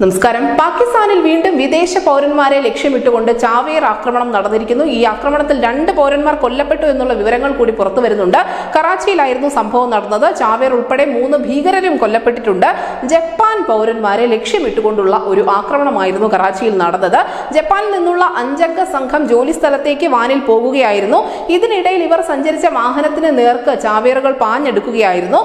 നമസ്കാരം. പാകിസ്ഥാനിൽ വീണ്ടും വിദേശ പൗരന്മാരെ ലക്ഷ്യമിട്ടുകൊണ്ട് ചാവേർ ആക്രമണം നടന്നിരിക്കുന്നു. ഈ ആക്രമണത്തിൽ രണ്ട് പൗരന്മാർ കൊല്ലപ്പെട്ടു എന്നുള്ള വിവരങ്ങൾ കൂടി പുറത്തു വരുന്നുണ്ട്. കറാച്ചിയിലായിരുന്നു സംഭവം നടന്നത്. ചാവേർ ഉൾപ്പെടെ മൂന്ന് ഭീകരരും കൊല്ലപ്പെട്ടിട്ടുണ്ട്. ജപ്പാൻ പൗരന്മാരെ ലക്ഷ്യമിട്ടുകൊണ്ടുള്ള ഒരു ആക്രമണമായിരുന്നു കറാച്ചിയിൽ നടന്നത്. ജപ്പാനിൽ നിന്നുള്ള അഞ്ചംഗ സംഘം ജോലി സ്ഥലത്തേക്ക് വാനിൽ പോകുകയായിരുന്നു. ഇതിനിടയിൽ ഇവർ സഞ്ചരിച്ച വാഹനത്തിന് നേർക്ക് ചാവേറുകൾ പാഞ്ഞെടുക്കുകയായിരുന്നു.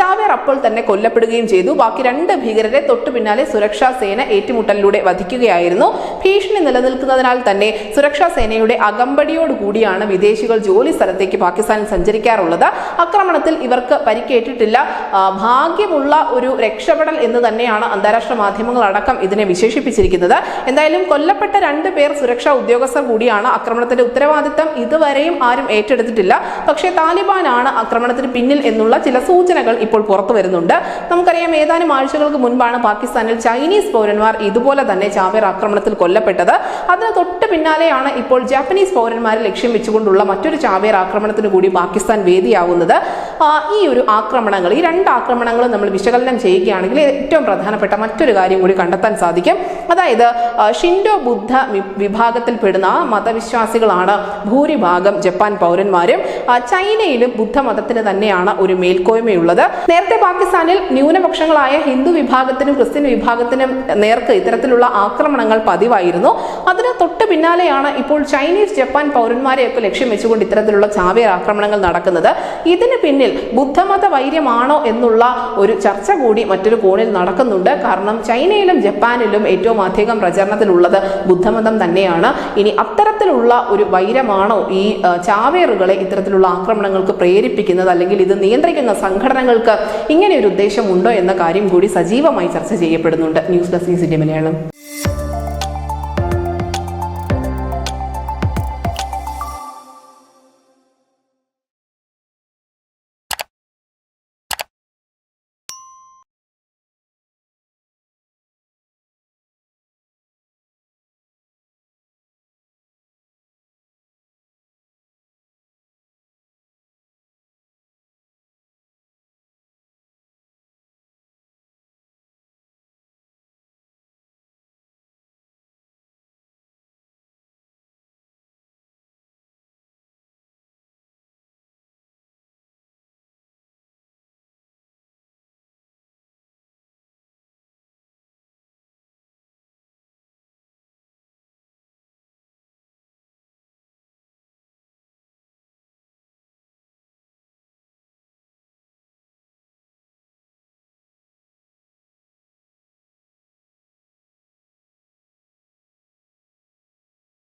ചാവേർ അപ്പോൾ തന്നെ കൊല്ലപ്പെടുകയും ചെയ്തു. ബാക്കി രണ്ട് ഭീകരരെ തൊട്ടു സുരക്ഷ സുരക്ഷാ സേന ഏറ്റുമുട്ടലിലൂടെ വധിക്കുകയായിരുന്നു. ഭീഷണി നിലനിൽക്കുന്നതിനാൽ തന്നെ സുരക്ഷാ സേനയുടെ അകമ്പടിയോട് കൂടിയാണ് വിദേശികൾ ജോലി സ്ഥലത്തേക്ക് പാകിസ്ഥാനിൽ സഞ്ചരിക്കാറുള്ളത്. ആക്രമണത്തിൽ ഇവർക്ക് പരിക്കേറ്റിട്ടില്ല. ഭാഗ്യമുള്ള ഒരു രക്ഷപ്പെടൽ എന്ന് തന്നെയാണ് അന്താരാഷ്ട്ര മാധ്യമങ്ങൾ അടക്കം ഇതിനെ വിശേഷിപ്പിച്ചിരിക്കുന്നത്. എന്തായാലും കൊല്ലപ്പെട്ട രണ്ട് പേർ സുരക്ഷാ ഉദ്യോഗസ്ഥർ കൂടിയാണ് ആക്രമണത്തിന്റെ ഉത്തരവാദിത്തം. ഇതുവരെയും ആരും ഏറ്റെടുത്തിട്ടില്ല. പക്ഷേ താലിബാനാണ് ആക്രമണത്തിന് പിന്നിൽ എന്നുള്ള ചില സൂചനകൾ ഇപ്പോൾ പുറത്തു വരുന്നുണ്ട്. നമുക്കറിയാം ഏതാനും ആഴ്ചകൾക്ക് മുൻപാണ് പാകിസ്ഥാനിൽ ചൈനീസ് പൗരന്മാർ ഇതുപോലെ തന്നെ ചാവേർ ആക്രമണത്തിൽ കൊല്ലപ്പെട്ടത്. അതിന് തൊട്ട് പിന്നാലെയാണ് ഇപ്പോൾ ജാപ്പനീസ് പൗരന്മാരെ ലക്ഷ്യം വെച്ചുകൊണ്ടുള്ള മറ്റൊരു ചാവേർ ആക്രമണത്തിന് കൂടി പാകിസ്ഥാൻ വേദിയാവുന്നത്. ഈ ഒരു ആക്രമണങ്ങൾ ഈ രണ്ട് ആക്രമണങ്ങളും നമ്മൾ വിശകലനം ചെയ്യുകയാണെങ്കിൽ ഏറ്റവും പ്രധാനപ്പെട്ട മറ്റൊരു കാര്യം കൂടി കണ്ടെത്താൻ സാധിക്കും. അതായത് ഷിൻഡോ ബുദ്ധ വിഭാഗത്തിൽപ്പെടുന്ന മതവിശ്വാസികളാണ് ഭൂരിഭാഗം ജപ്പാൻ പൗരന്മാരും. ചൈനയിലും ബുദ്ധമതത്തിന് തന്നെയാണ് ഒരു മേൽക്കോയ്മയുള്ളത്. നേരത്തെ പാകിസ്ഥാനിൽ ന്യൂനപക്ഷങ്ങളായ ഹിന്ദു വിഭാഗത്തിനും ക്രിസ്ത്യൻ വിഭാഗത്തിനും നേർക്ക് ഇത്തരത്തിലുള്ള ആക്രമണങ്ങൾ പതിവായിരുന്നു. അതിന് തൊട്ട് പിന്നാലെയാണ് ഇപ്പോൾ ചൈനീസ് ജപ്പാൻ പൗരന്മാരെയൊക്കെ ലക്ഷ്യം വെച്ചുകൊണ്ട് ഇത്തരത്തിലുള്ള ചാവേർ ആക്രമണങ്ങൾ നടക്കുന്നത്. ഇതിന് പിന്നിൽ ബുദ്ധമത വൈര്യമാണോ എന്നുള്ള ഒരു ചർച്ച കൂടി മറ്റൊരു കോണിൽ നടക്കുന്നുണ്ട്. കാരണം ചൈനയിലും ജപ്പാനിലും ഏറ്റവും അധികം പ്രചരണത്തിലുള്ളത് ബുദ്ധമതം തന്നെയാണ്. ഇനി അത്തരത്തിലുള്ള ഒരു വൈരമാണോ ഈ ചാവേറുകളെ ഇത്തരത്തിലുള്ള ആക്രമണങ്ങൾക്ക് പ്രേരിപ്പിക്കുന്നത്? അല്ലെങ്കിൽ ഇത് നിയന്ത്രിക്കുന്ന സംഘടനകൾക്ക് ഇങ്ങനെ ഒരു ഉദ്ദേശമുണ്ടോ എന്ന കാര്യം കൂടി സജീവമായി ചർച്ച ചെയ്യപ്പെടുന്നുണ്ട്. News desk India Malayalam.